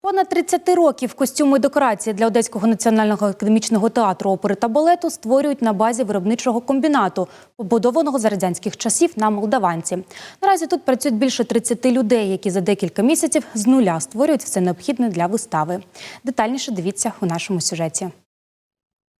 Понад 30 років костюми декорації для Одеського національного академічного театру опери та балету створюють на базі виробничого комбінату, побудованого за радянських часів на Молдаванці. Наразі тут працюють більше 30 людей, які за декілька місяців з нуля створюють все необхідне для вистави. Детальніше дивіться у нашому сюжеті.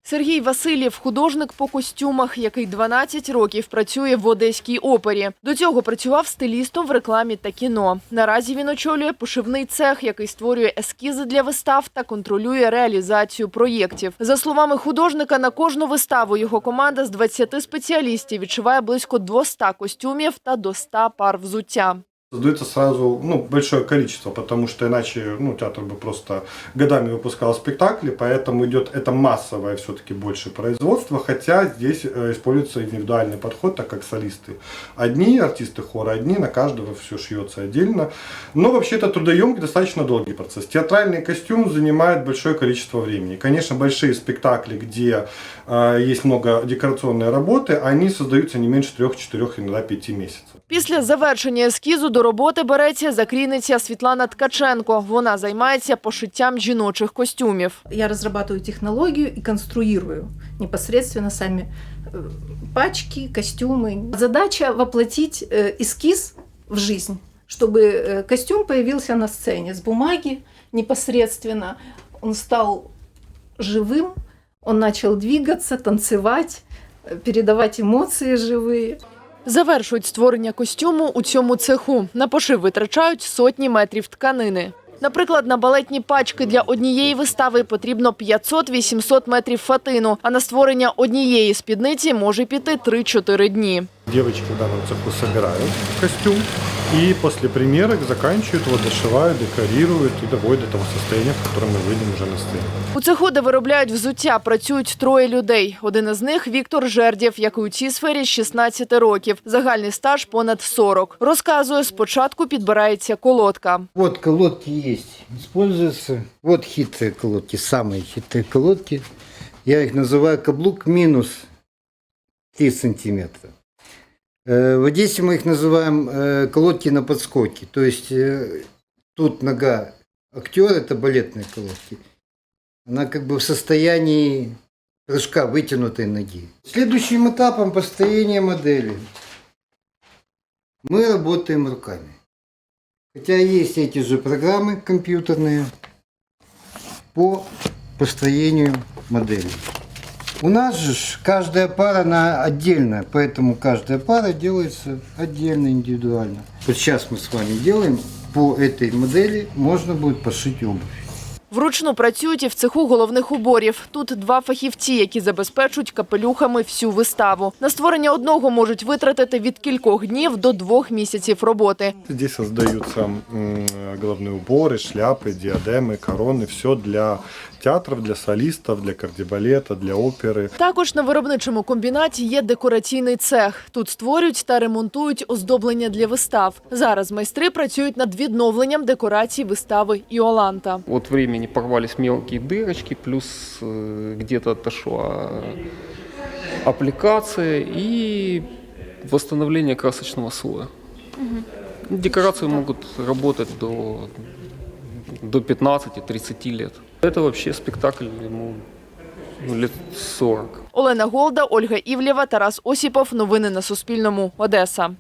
Сергій Васильєв – художник по костюмах, який 12 років працює в Одеській опері. До цього працював стилістом в рекламі та кіно. Наразі він очолює пошивний цех, який створює ескізи для вистав та контролює реалізацію проєктів. За словами художника, на кожну виставу його команда з 20 спеціалістів відшиває близько 200 костюмів та до 100 пар взуття. Создается сразу ну, большое количество, потому что иначе ну, театр бы просто годами выпускал спектакли, поэтому идет это массовое все-таки больше производство, хотя здесь э, используется индивидуальный подход, так как солисты одни, артисты хора одни, на каждого все шьется отдельно. Но вообще это трудоемкий, достаточно долгий процесс. Театральный костюм занимает большое количество времени. Конечно, большие спектакли, где э, есть много декорационной работы, они создаются не меньше 3-4, иногда 5 месяцев. Після завершення ескізу до роботи береться закрійниця Світлана Ткаченко. Вона займається пошиттям жіночих костюмів. Я разрабатываю технологию и конструирую непосредственно сами э, пачки, костюмы. Задача воплотить э, эскиз в жизнь, чтобы э, костюм появился на сцене с бумаги непосредственно. Он стал живым, он начал двигаться, танцевать, э, передавать эмоции живые. Завершують створення костюму у цьому цеху. На пошив витрачають сотні метрів тканини. Наприклад, на балетні пачки для однієї вистави потрібно 500-800 метрів фатину, а на створення однієї спідниці може піти 3-4 дні. Дівчатки в даному цеху збирають костюм и после примерок заканчивают его, дошивают, декорируют и доводят до того состояния, в котором мы выйдем уже на сцену. У цеху, де виробляють взуття, працюють троє людей. Один із них Віктор Жердєв, який у цій сфері з 16 років. Загальний стаж понад 40. Розказує, спочатку підбирається колодка. Вот колодки есть, используются. Вот хитрые колодки, самые хитрые колодки. Я их называю каблук минус 3 сантиметра. Э, В Одессе мы их называем э, колодки на подскоке. То есть э, тут нога актера, это балетные колодки. Она как бы в состоянии прыжка вытянутой ноги. Следующим этапом построения модели мы работаем руками. Хотя есть эти же программы компьютерные по построению моделей. У нас же ж каждая пара она отдельная, поэтому каждая пара делается отдельно, индивидуально. Вот сейчас мы с вами делаем, по этой модели можно будет пошить обувь. Вручну працюють і в цеху головних уборів. Тут два фахівці, які забезпечують капелюхами всю виставу. На створення одного можуть витратити від кількох днів до двох місяців роботи. Здесь создаются м, головные уборы, шляпы, диадемы, короны, все для театров, для солистов, для кардебалета, для оперы. Також на виробничому комбінаті є декораційний цех. Тут створюють та ремонтують оздоблення для вистав. Зараз майстри працюють над відновленням декорацій вистави Іоланта. От времени порвались мелкие дырочки, плюс э, где-то отошла аппликация и восстановление красочного слоя. Декорации могут работать до, до 15-30 лет. Это вообще спектакль ему ну, лет 40. Олена Голда, Ольга Івлєва, Тарас Осіпов. Новини на Суспільному. Одеса.